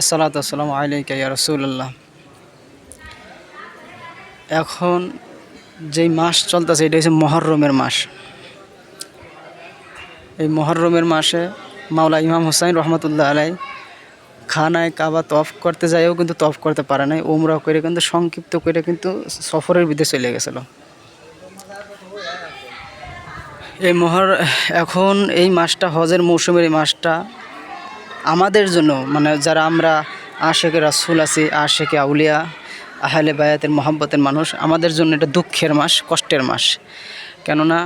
আসসালাতু আসসালামু আলাইকা ইয়া রাসূলুল্লাহ। এখন যেই মাস চলতেছে, এটা হচ্ছে মহরমের মাস। এই মহরমের মাসে মাওলা ইমাম হোসাইন রহমতুল্লাহ আলাই খানায় কাবা তফ করতে যাইও কিন্তু তফ করতে পারে নাই ওমরা করে কিন্তু, সংক্ষিপ্ত করে কিন্তু সফরের বিদে চলে গেছিল। এই মহর এখন এই মাসটা হজের মৌসুমের এই মাসটা আমাদের জন্য মানে যারা আমরা আশেকে রাসুল আছি আশেকে আউলিয়া, আহলে বায়াতের মহাব্বতের মানুষ, আমাদের জন্য এটা দুঃখের মাস, কষ্টের মাস। কেননা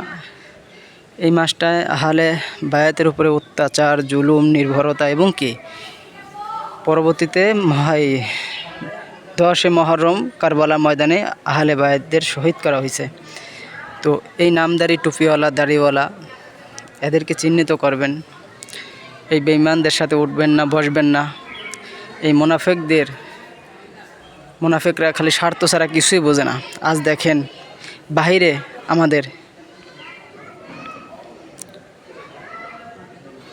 এই মাসটায় আহলে বায়াতের উপরে অত্যাচার, জুলুম, নির্ভরতা এবং কি? পরবর্তীতে মহাই দশে মহরম কারবালা ময়দানে আহলে বায়াতদের শহীদ করা হয়েছে। তো এই নামদারি টুপিওয়ালা, দাড়িওয়ালা, এদেরকে চিহ্নিত করবেন। এই বেঈমানদের সাথে উঠবেন না, বসবেন না। এই মোনাফেকদের, মোনাফেকরা খালি স্বার্থ ছাড়া কিছুই বোঝে না। আজ দেখেন, বাহিরে আমাদের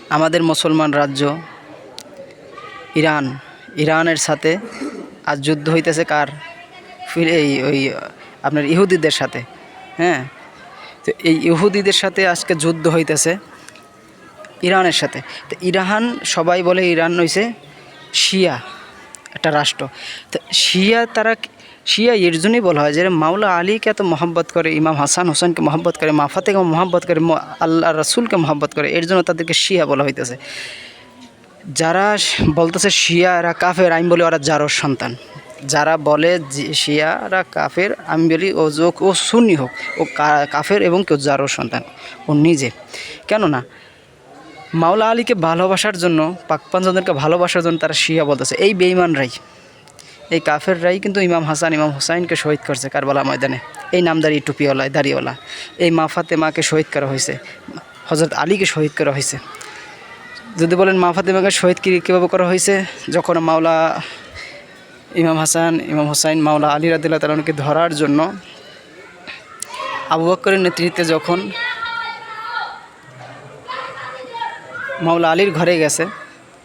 আমাদের মুসলমান রাজ্য, ইরান, ইরানের সাথে আজ যুদ্ধ হইতেছে কার? ফিরে এই, ওই, আপনার ইহুদিদের সাথে হ্যাঁ? তো এই ইহুদিদের সাথে আজকে যুদ্ধ হইতেছে। ইরানের সাথে। তো ইরান সবাই বলে ইরান হইছে শিয়া, একটা রাষ্ট্র। তো শিয়া তারা, শিয়া এর জন্যই বলা হয় যে মাওলা আলীকে এত মহব্বত করে, ইমাম হাসান হোসেনকে মহব্বত করে, মাফাতেকে মহব্বত করে আল্লাহ রসুলকে মহব্বত করে, এর জন্য তাদেরকে শিয়া বলা হইতেছে। যারা বলতেছে শিয়ারা কাফের, আমি বলি ওরা জারোর সন্তান। যারা বলে শিয়ারা কাফের, আমি বলি ও যোগ ও সুন্নি হোক, ও কাফের এবং কেউ জারোর সন্তান, ও নিজে। কেননা মাওলা আলীকে ভালোবাসার জন্য পাকপাঞ্জনদেরকে ভালোবাসার জন্য তারা শিয়া বলতেছে, এই বেইমানরাই এই কাফের রাই কিন্তু ইমাম হাসান, ইমাম হুসাইনকে শহীদ করছে কারবালা ময়দানে। এই নামদারি টুপিওয়ালা, দাড়িওয়ালা, এই মাফাতে মাকে শহীদ করা হয়েছে হজরত আলীকে শহীদ করা হয়েছে। যদি বলেন মা ফাতেমাকে শহীদ কি, কীভাবে করা হয়েছে? যখন মাওলা ইমাম হাসান, ইমাম হুসাইন, মাওলা আলী রাদিল্লা তালকে ধরার জন্য আবু বক্করের নেতৃত্বে যখন মাওলা আলীর ঘরে গেছে।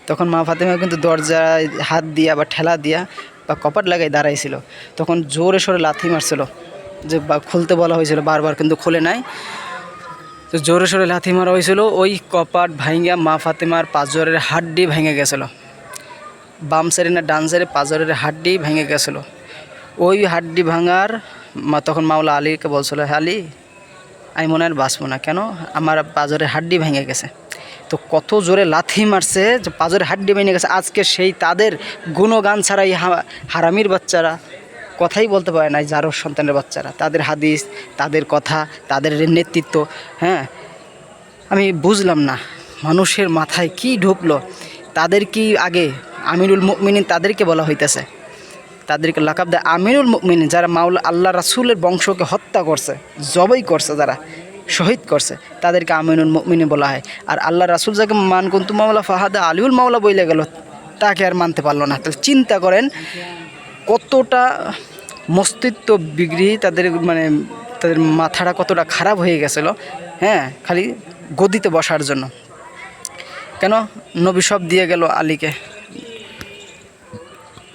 তখন মা ফাতেমা কিন্তু দরজায় হাত দিয়া বা ঠেলা দিয়া বা কপাট লাগাই দাঁড়াইছিল। তখন জোরে সোরে লাথি মারছিল। যে বা খুলতে বলা হয়েছিল, বারবার কিন্তু খুলে নাই। তো জোরে সোরে লাথি মারা হয়েছিল। ওই কপাট ভাঙ্গা মা ফাতেমার পাঁচজরের হাড্ডি ভেঙে গেছিল। বাম সাইডে না ডান সাইডে পাঁচজরের হাড্ডি ভেঙে গেছিল। ওই হাড্ডি ভাঙার মা তখন মাওলা আলীকে বলছিল "হে আলী, আমি মনে হয় বাঁচবো না। কেন? আমার পাঁজরের হাড্ডি ভেঙে গেছে। তো কত জোরে লাথি মারছে যে পাজরে হাড্ডি ভেঙে গেছে। আজকে সেই তাদের গুণগান ছাড়া এই হারামির বাচ্চারা কথাই বলতে পারে না যারো সন্তানের বাচ্চারা। তাদের হাদিস, তাদের কথা, তাদের নেতৃত্ব হ্যাঁ? আমি বুঝলাম না, মানুষের মাথায় কি ঢুকলো? তাদের কি আগে আমিনুল মুমিনিন তাদেরকে বলা হইতেছে? তাদেরকে লাকাব দেয় আমিনুল মুমিন যারা মাওলা আল্লাহ রাসুলের বংশকে হত্যা করছে, জবই করছে যারা। শহীদ করছে, তাদেরকে আমিনুল মুমিন বলা হয়। আর আল্লাহ রাসুল যাকে মান কুন্তু মাওলা ফাহাদা আলিউল মাওলা বইলে গেল, তাকে আর মানতে পারল না। তাহলে চিন্তা করেন কতটা মস্তিত্ব বিগড়ি তাদের মানে তাদের মাথাটা কতটা খারাপ হয়ে গেছিল হ্যাঁ খালি গদিতে বসার জন্য। কেন? নবী সব দিয়ে গেল আলীকে।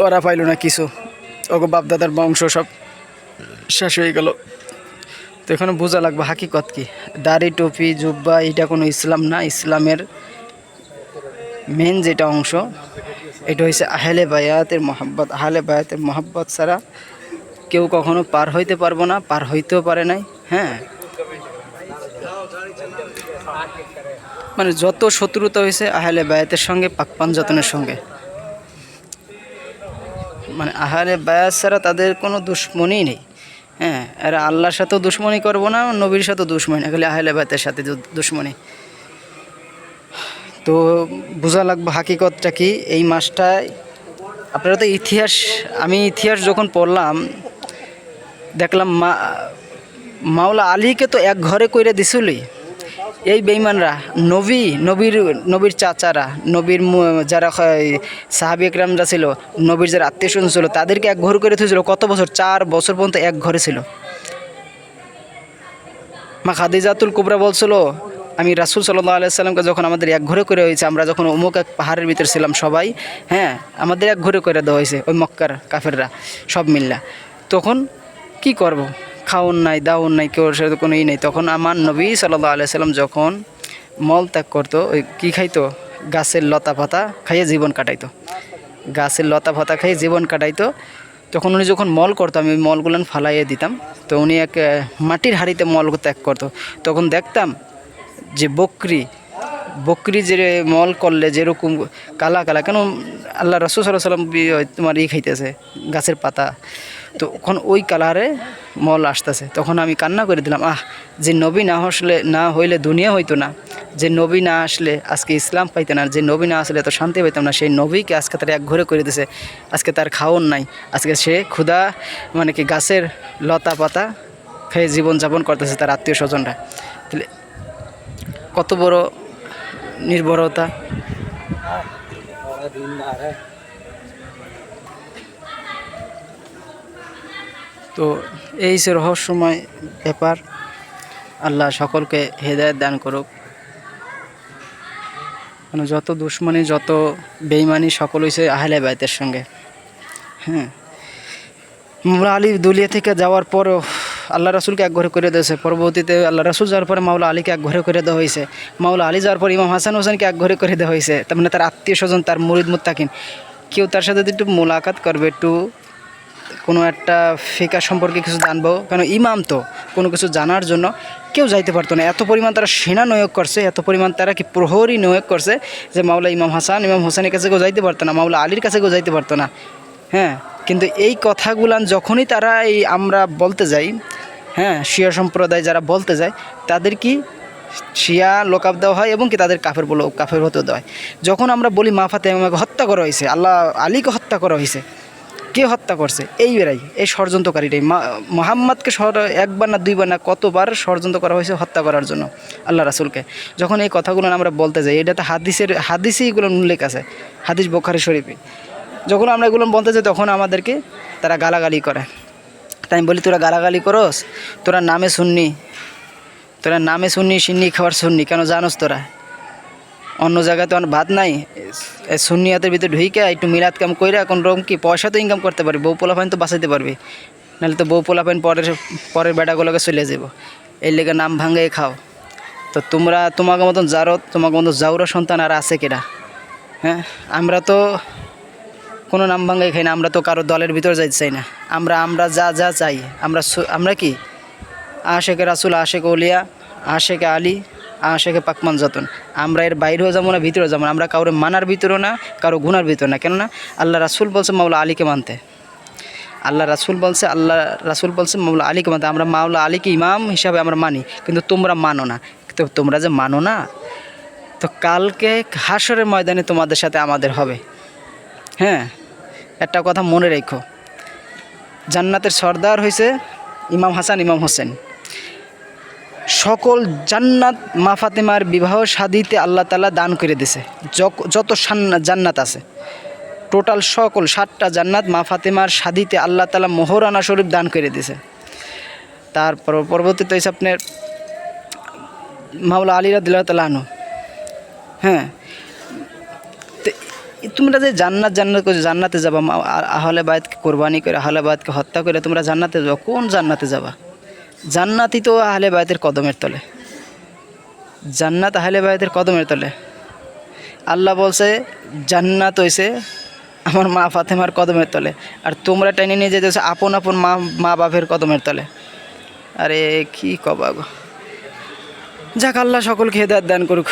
ওরা পাইল না কিছু। ওগো বাপদাদার বংশ সব শেষ হয়ে গেল। তো এখানে বোঝা লাগবে হাকিকত কি। দাড়ি, টুপি, জুব্বা, এটা কোনো ইসলাম না। ইসলামের মেন যেটা অংশ, এটা হচ্ছে আহলে বায়াতের মহাব্বত। আহলে বায়াতের মহাব্বত ছাড়া কেউ কখনো পার হইতে পারব না, পার হইতেও পারে নাই হ্যাঁ? মানে যত শত্রুতা হয়েছে আহলে বায়াতের সঙ্গে, পাকপান যতনের সঙ্গে। মানে আহারে বায়াস ছাড়া তাদের কোনো দুশ্মনই নেই। হ্যাঁ আর আল্লাহর সাথেও দুশ্মনী করব না, নবীর সাথেও দুশ্মনী না খালি আহলে বায়াতের সাথে দুশ্মনী। তো বোঝা লাগবে হাকিকতটা কি? এই মাসটায় আপনারা তো ইতিহাস, আমি ইতিহাস যখন পড়লাম, দেখলাম মা মাওলা আলীকে তো এক ঘরে কইরে দিছিলই। এই বেইমানরা, নবী, নবীর নবীর চাচারা, নবীর যারা সাহাবি একরামরা ছিল, নবীর যারা আত্মীয় স্বজন ছিল, তাদেরকে এক ঘর করে থুয়েছিল কত বছর? চার বছর পর্যন্ত এক ঘরে ছিল। মা খাদিজাতুল কুবরা বলছিল, আমি রাসুল সাল্লাহ আলাইসাল্লামকে যখন আমাদের এক ঘরে করে হয়েছে, আমরা যখন অমুক এক পাহাড়ের ভিতরে ছিলাম সবাই হ্যাঁ আমাদের এক ঘরে করে দেওয়া হয়েছে, ওই মক্কার কাফেররা, সব মিল্লা। তখন কি করব? খাওন নাই দাউন নাই, কেউ সাথে কোনো ই নেই। তখন আমার নবী সাল্লাহ আলাইসাল্লাম যখন মল ত্যাগ করতো, ওই কী খাইতো? গাছের লতা পাতা খাইয়ে জীবন কাটাইতো। গাছের লতা পাতা খাইয়ে জীবন কাটাইতো। তখন উনি যখন মল করতো, আমি মলগুলো ফালাইয়ে দিতাম। তো উনি এক মাটির হাঁড়িতে মল ত্যাগ করতো। তখন দেখতাম যে বকরি বকরি যে মল করলে যেরকম কালা কালা, কেন আল্লাহ রসুল সাল্লাম তোমার ই খাইতেছে, গাছের পাতা। তো ওখান ওই কালারে মল আসতেছে। তখন আমি কান্না করে দিলাম, আহ, যে নবী না আসলে, না হইলে দুনিয়া হইতো না। যে নবী না আসলে আজকে ইসলাম পাইতে না, যে নবী না আসলে এত শান্তি পাইতাম না, সেই নবীকে আজকে তার এক ঘরে করে দিছে। আজকে তার খাওন নাই। আজকে সে ক্ষুধা মানে কি গাছের লতা পাতা খেয়ে জীবনযাপন করতেছে তার আত্মীয় স্বজনরা। তাহলে কত বড় নির্ভরতা। তো এই সে রহস্যময় ব্যাপার, আল্লাহ সকলকে হেদায়ত দান করুক। মানে যত দুশ্মনী, যত বেইমানি সকল হয়েছে আহলে বাইতের সঙ্গে। হ্যাঁ। মাওলা আলী দুলিয়া থেকে যাওয়ার পরও আল্লাহ রাসুলকে এক ঘরে করে দিয়েছে। পরবর্তীতে আল্লাহ রাসুল যাওয়ার পরে মাওলা আলীকে এক ঘরে করে দেওয়া হয়েছে। মাওলা আলী যাওয়ার পর ইমাম হাসান হোসেনকে এক ঘরে করে দেওয়া হয়েছে। তার মানে তার আত্মীয় স্বজন, তার মুরিদ মুত্তাকিন, কেউ তার সাথে একটু মোলাকাত করবে, একটু কোনো একটা ফিকা সম্পর্কে কিছু জানব, কেন ইমাম তো কোনো কিছু জানার জন্য কেউ যাইতে পারতো না। এত পরিমাণ তারা সেনা নিয়োগ করছে, এত পরিমাণ তারা কি প্রহরী নিয়োগ করছে যে মাওলা ইমাম হাসান, ইমাম হোসেনের কাছে কেউ যাইতে পারতো না, মাওলা আলীর কাছে কেউ যাইতে পারতো না। হ্যাঁ? কিন্তু এই কথাগুলান যখনই তারা এই আমরা বলতে যাই হ্যাঁ শিয়া সম্প্রদায় যারা বলতে যায়, তাদের কি শিয়া লোকাপ দেওয়া হয় এবং কি তাদের কাফের বলো, কাফের হতে দেওয়া হয়? যখন আমরা বলি মা ফাতেমাকে হত্যা করা হয়েছে, আল্লাহ আলীকে হত্যা করা হয়েছে, কে হত্যা করছে? এই বেড়াই, এই ষড়যন্ত্রকারীটাই। মোহাম্মদকে একবার না দুইবার না কতবার ষড়যন্ত্র করা হয়েছে হত্যা করার জন্য আল্লাহ রাসুলকে। যখন এই কথাগুলো আমরা বলতে যাই এটাতে হাদিসের, হাদিসেই এগুলো উল্লেখ আছে, হাদিস বোখারি শরীফে। যখন আমরা এগুলো বলতে যাই, তখন আমাদেরকে তারা গালাগালি করে। তাই আমি বলি, তোরা গালাগালি করস? তোরা নামে শুননি তোরা নামে শুননি সিন্নি খাবার শুননি কেন জানোস তোরা? অন্য জায়গায় তো ভাত নাই। সুন্নিয়াতের ভিতরে ঢুইকে একটু মিলাদ কাম কইরা কোন রকম কি, পয়সা তো ইনকাম করতে পারবি, বউ পোলাপাইন তো বাঁচাইতে পারবি। নাহলে তো বউ পোলাপাইন পরের পরের বেটাগুলোকে চলে যাব এর লেগে নাম ভাঙে খাও। তো তোমরা তোমাকে মতন জারত তোমাকে মতন জাউরা সন্তান আর আছে কিনা হ্যাঁ আমরা তো কোনো নাম ভাঙ্গাই খাই না, আমরা তো কারও দলের ভিতর যাইতে চাই না। আমরা আমরা যা যা চাই, আমরা আমরা কি? আশেকে রাসুল, আশেকে উলিয়া, আশেকে আলী, আশেকে পাকমান যতন আমরা এর বাইরেও যাব না, ভিতরেও যাব না। আমরা কারোর মানার ভিতরেও না কারও গুনার ভিতরে না। কেননা আল্লাহ রাসুল বলছে মাওলা আলীকে মানতে। আল্লাহ রাসুল বলছে, আল্লাহ রাসুল বলছে মাওলা আলীকে মানতে। আমরা মাওলা আলীকে ইমাম হিসাবে আমরা মানি, কিন্তু তোমরা মানো না। তো তোমরা যে মানো না, তো কালকে হাসরের ময়দানে তোমাদের সাথে আমাদের হবে। হ্যাঁ একটা কথা মনে রেখো। জান্নাতের সর্দার হয়েছে ইমাম হাসান, ইমাম হোসেন। সকল জান্নাত মা ফাতেমার বিবাহ শাদিতে আল্লাহ তালা দান করে দিছে। যত জান্নাত আছে, টোটাল সকল সাতটা জান্নাত মা ফাতেমার শাদিতে আল্লাহ তালা মোহরানা শরীফ দান করে দিছে। তারপর পরবর্তীতে হয়েছে আপনার মাওলা আলী রাদিল্লাহ তালা আনু হ্যাঁ তোমরা যে জান্নাত জান্নাত করে জান্নাতে যাবা আহলে বায়তকে কোরবানি করে, আহলে বায়তকে হত্যা করে তোমরা জান্নাতে যাবা, কোন জান্নাতে যাবা? জান্নাতই তো আহলে বায়তের কদমের তলে। জান্নাত আহলে বায়তের কদমের তলে। আল্লাহ বলছে, জান্নাত হইছে আমার মা ফাতেমার কদমের তলে। আর তোমরা টেনে নিয়ে যেতেছো আপন আপন মা মা বাপের কদমের তলে। আরে, কি কবা গো। যাক, আল্লাহ সকলকে হেদায়ত দান করুক।